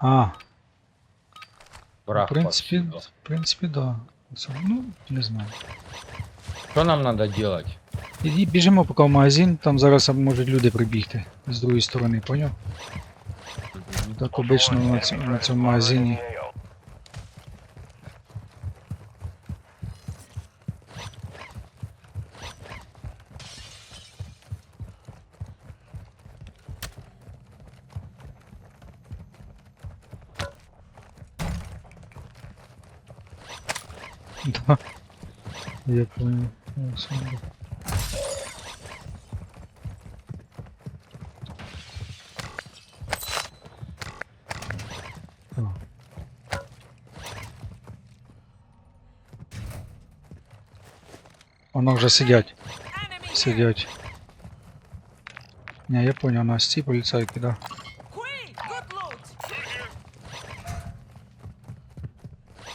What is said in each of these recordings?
А, в Враг принципі, повсюду. в принципі, да. Це, ну, не знаю. Що нам треба делать? І біжимо поки в магазин, там зараз можуть люди прибігти з другої сторони, поняв? Так обично на, ць- на цьому магазині. Да. Я понял. Я смотрю. Так. Воно вже сидять. Enemy here! Сидять. Не, я понял, у нас ці поліцайки, да. Queen! Good loot!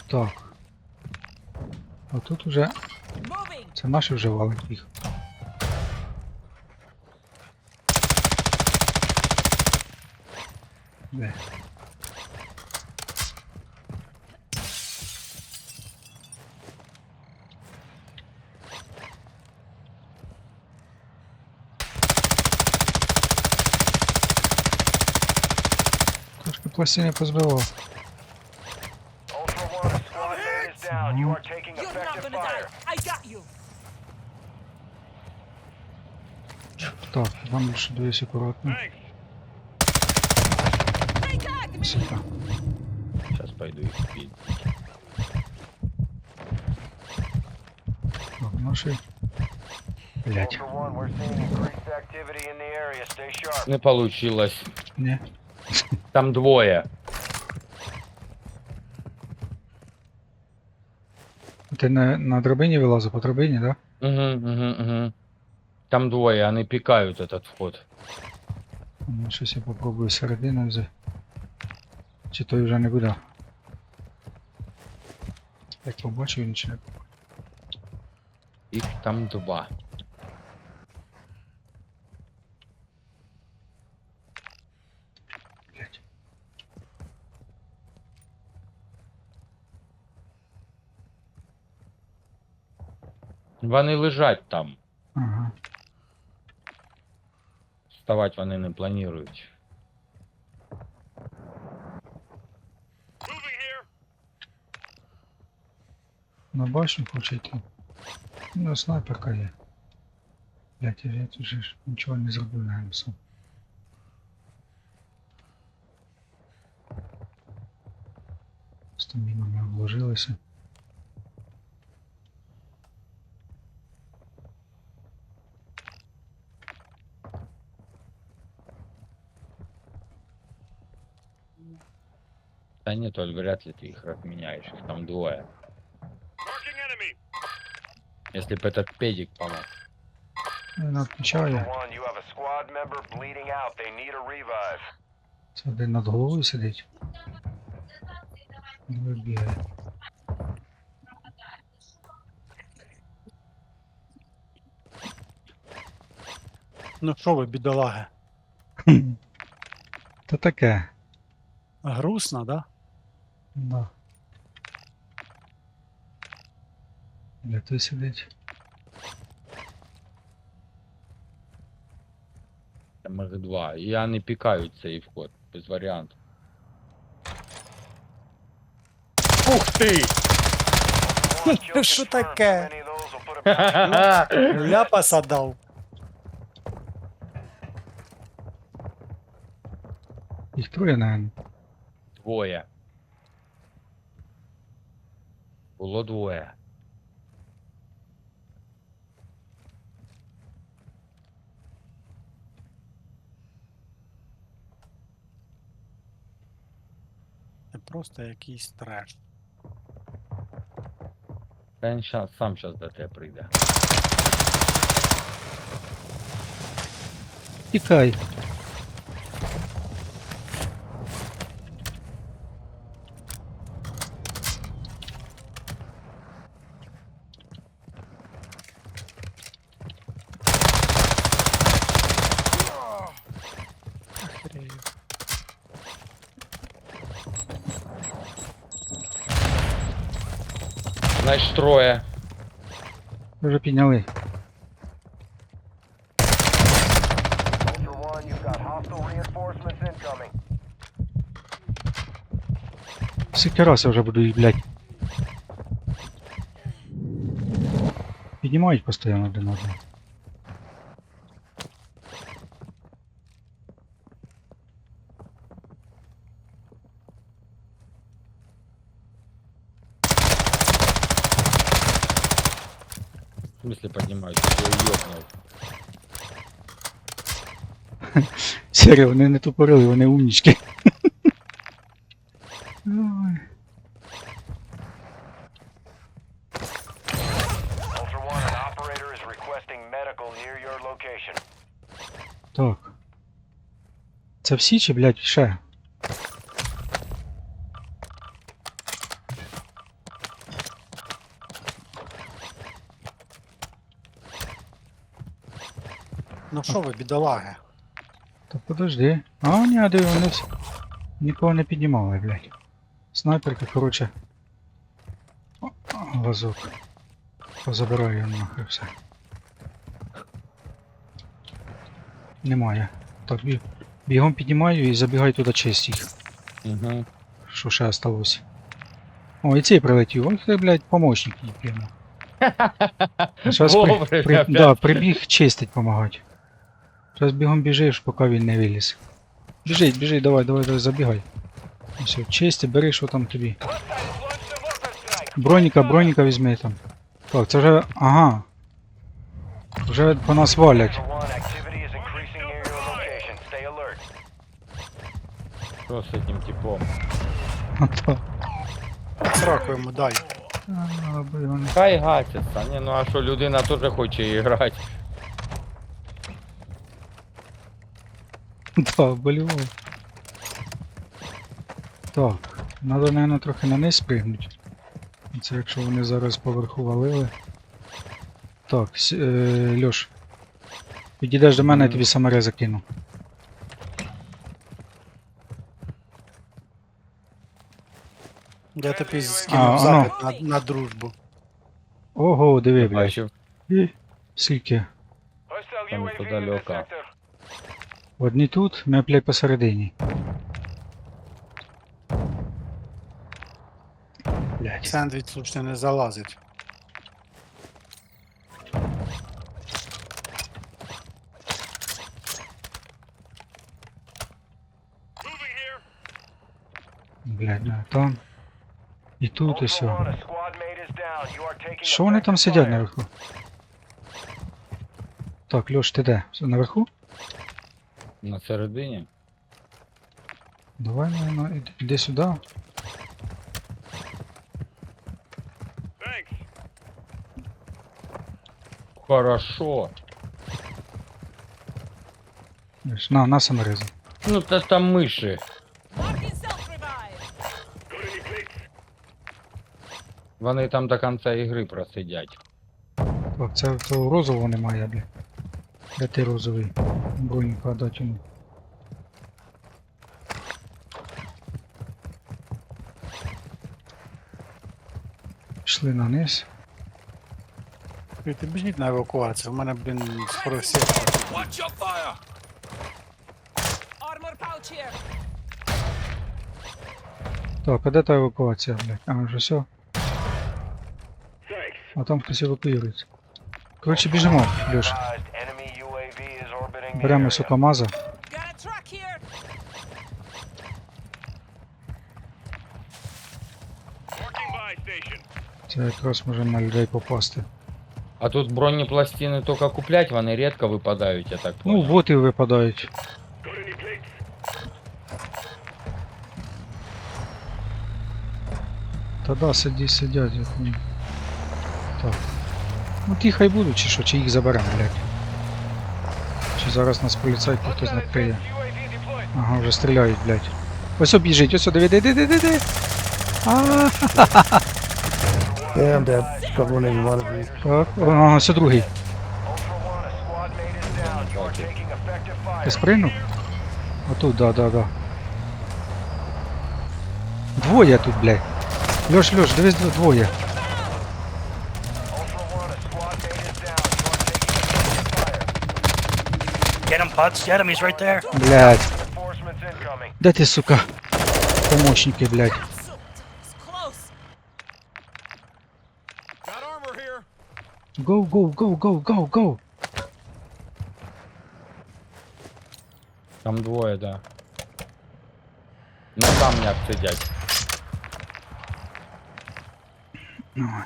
Так. А тут уже. Це наші вже валить їх. Де? Трошки пластини позбивав. Так, вам лише дивись акуратно. They tagged me! Сука. Сейчас пойду их бить. Так, наші. Блять. Ultra One, we're seeing increased activity in the area. Stay sharp. Не получилось. Ні. Там двое. Ти на, на драбині вилазив по драбині, да? Угу, угу, угу. Там двое, они пикают этот вход. Ну, щось я попробую середину взяти. Чи той вже не буде. Як побачив, він чи не Их там два. Вони лежать там. Ага. Вставать вони не планують. На башню хоче йти. Ну, снайперка є. Блять, я тут же ж нічого не зробив, наверное, сам. З тим мінами обложилися. Да нет, Оль, вряд ли ты их разменяешь, их там двое. Если бы этот педик помог. Він Ultra відмічає. One, you have a squad member bleeding out. They need a revive. Це один над головою сидить. Не вибігає. Ну що ви, бідолаги? Та таке. Грустно, да? Да. Де той сидить? Там их два. И они пикают цей вход. Без вариантов. Ух ти! One, kill Що confirmed. таке? Many of those will put a bounty Ляпаса дав. Їх троє, наверное. Двоє. Було двоє. Це просто якийсь треш. Та він щас, сам зараз до тебе прийде. Тікай. Значить, троє. Вже підняли. Ultra One, you've got hostile reinforcements incoming. Скільки раз я вже буду їх, блядь. Піднімають постійно один одного. В смысле поднимают? Я ёбнул. Серйозно, вони не тупорили, вони умнічки. Ой. Ultra One, an operator is requesting medical near your location. Так. Це всі чи, блядь, ще? Ну що ви, бідолаги? Та подожди. А, ні, диви, вони всі. Нікого не піднімали, блядь. Снайперка, короче. Лазок. Позабираю я нахуй все. Немає. Так, бі... бігом піднімаю і забігаю туди честь їх. Угу. Що ще осталось. О, і цей прилетів. Ой, ти, блядь, помощник їй прямо. Щас при, при, да, прибіг чистить помагати. Зараз бігом біжиш, поки він не виліз. Біжить, біжить, давай, давай, давай, забігай. Все, чисти, бери, що там тобі. Броніка, броніка візьми там. Так, це вже. Ага. Вже по нас валять. Что с этим типом? Ото. Сраку йому дай. А, блін. Хай гатяться. Не, ну а що, людина теж хоче грати. Да, болівав. Так, надо, наверное, трохи на низ спригнути. Це якщо вони зараз поверху валили. Так, с- е, Льош. Підійдеш до мене, я тобі самаре закину. Я тобі скинув запит на, на дружбу. Ого, диви, блядь. Бачив. І Скільки? Там UAV Одні тут, блядь, посередині. Блядь. Сендвіч слушно не залазить. Блядь, да, там. І тут і все. Що вони там сидять наверху? Так, Льош, ти де? Наверху? На середині. Давай, наверное, іди- сюди. Хорошо. На, на саморези. Ну та ж там миші. Вони там до кінця ігри просидять. Так, це того розового немає, бля. Де ти розовий? Бронька дати йому. Пішли на низ. Ти біжіть на евакуацію, в мене, блін, скоро всі. Armor pouch here. Так, а де та евакуація, блядь? А, вже все. А там хтось евакуюється. Коротше, біжимо, Льош. Беремо area. сокомаза. Got a truck here. Це якраз можемо на людей попасти. А тут бронепластини тільки куплять, вони рідко випадають, я так Ну, понял. боти випадають. Та да, сиді, сидять, як ні. Так. Ну ті хай будуть, чи що, чи їх заберемо, блядь. Зараз нас поліцайки хтось накриє. Ага, вже стріляють, блядь. Ось о, біжить, ось диви, диви, диви, диви. Yeah, I'm dead. Got one in one of these. Так, ага, ось другий. Ти fire. спригнув? Отут, да, да, да. Двоє тут, блядь. Льош, Льош, дивись, двоє. Get him, Putz. Get him. He's right there. Блядь. Де ти, сука? Помощники, блядь. Go, go, go, go, go, go. Там двоє, да. На камнях сидять. Давай.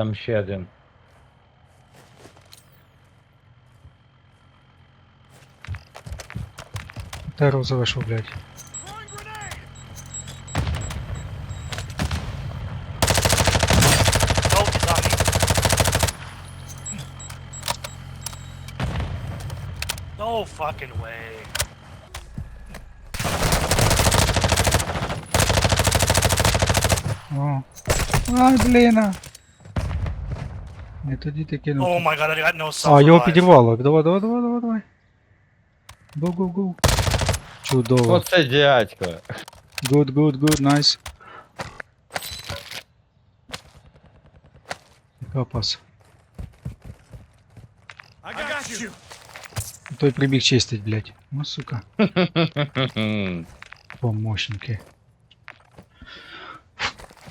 Там ще один. Та розове, що, блядь. Oh, on me. No fucking way. О. Ай, блін. а. Не тоді ти кинув. Oh my god, I got no self А, його підірвало. Давай, давай, давай, давай, давай. Go, go, go. Чудово. Оце дядько. Good, good, good, nice. Капас. I got, you. Той прибіг чистить, блядь. Ну, сука. Помощники.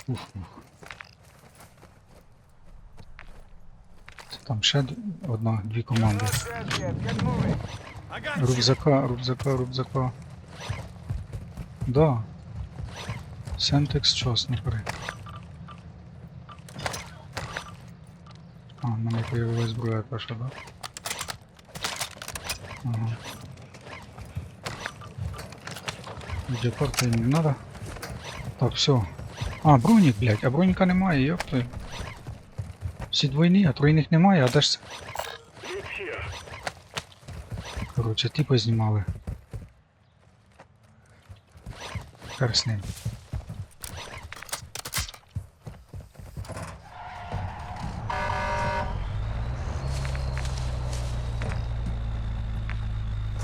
Ух, ух. Moving. I got you. Рюкзака, рюкзака, рюкзака. Да. Сентекс час наперед. А, в мене появилась зброя перша, да? Ага. Депорта не надо. Так, все. А, бронік, блядь, а броніка немає, ёпта. Всі двойні, а тройних немає, а де ж це? Короче, типу знімали. Хер з ним.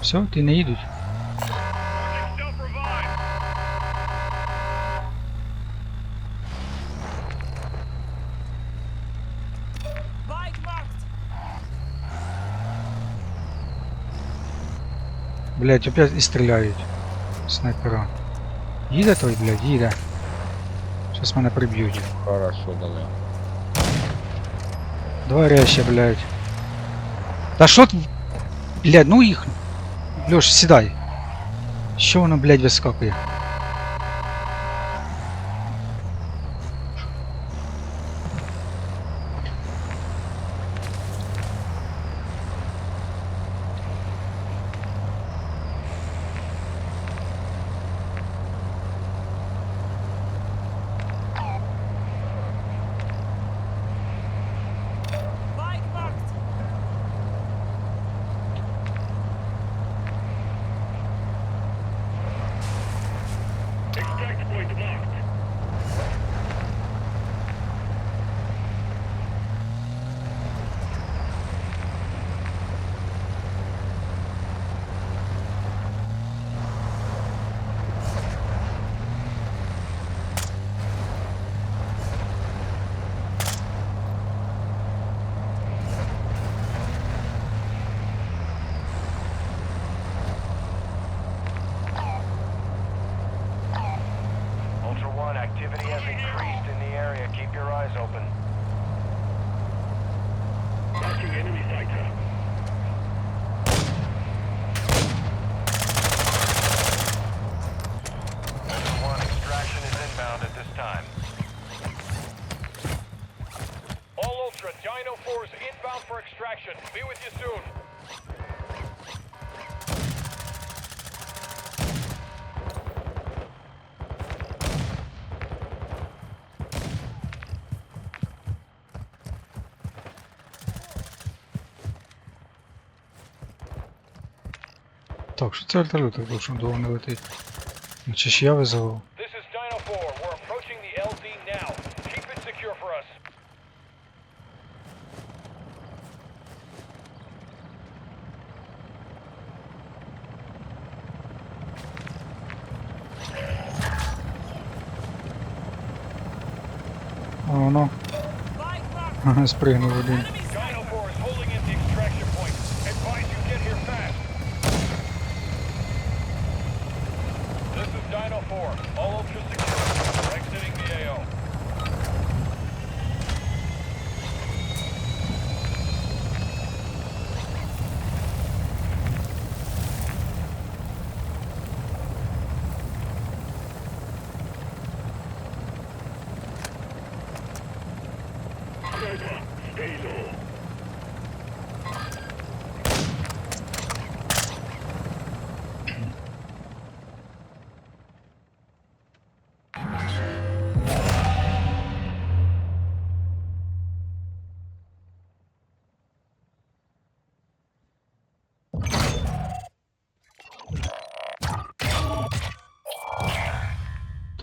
Все, ти не їдуть. Блять, опять і стріляють. Снайпера. Їде той, блядь, їде. Щас мене приб'ють. Хорошо дали. Давай резче, блядь. Та що ти? Блядь, ну їх. Льош, сідай. Що воно, блядь, вискакує? Так, що це вертольот так довше довго не летить? Чи ж я визову? This is Dino 4. 4. All ultra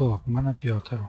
Так, у мене п'ятеро.